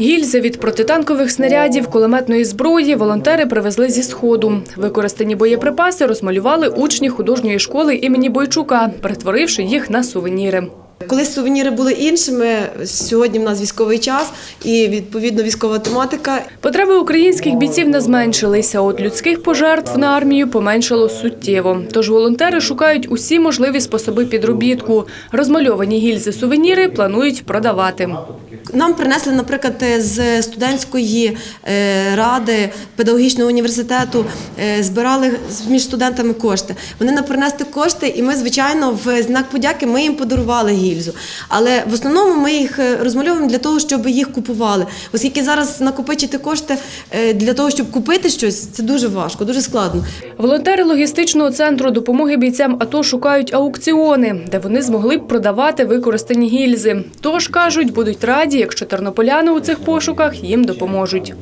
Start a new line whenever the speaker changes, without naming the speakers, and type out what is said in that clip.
Гільзи від протитанкових снарядів, кулеметної зброї волонтери привезли зі сходу. Використані боєприпаси розмалювали учні художньої школи імені Бойчука, перетворивши їх на сувеніри.
Колись сувеніри були іншими. Сьогодні в нас військовий час і відповідно військова тематика.
Потреби українських бійців не зменшилися. От людських пожертв на армію поменшало суттєво. Тож волонтери шукають усі можливі способи підробітку. Розмальовані гільзи сувеніри планують продавати.
Нам принесли, наприклад, з студентської е, ради педагогічного університету, е, збирали між студентами кошти. Вони нам принесли кошти, і ми, звичайно, в знак подяки ми їм подарували гільзу. Але в основному ми їх е, розмальовуємо для того, щоб їх купували. Оскільки зараз накопичити кошти е, для того, щоб купити щось, це дуже важко, дуже складно.
Волонтери логістичного центру допомоги бійцям АТО шукають аукціони, де вони змогли б продавати використані гільзи. Тож кажуть, будуть раді, якщо тернополяни у цих пошуках їм допоможуть.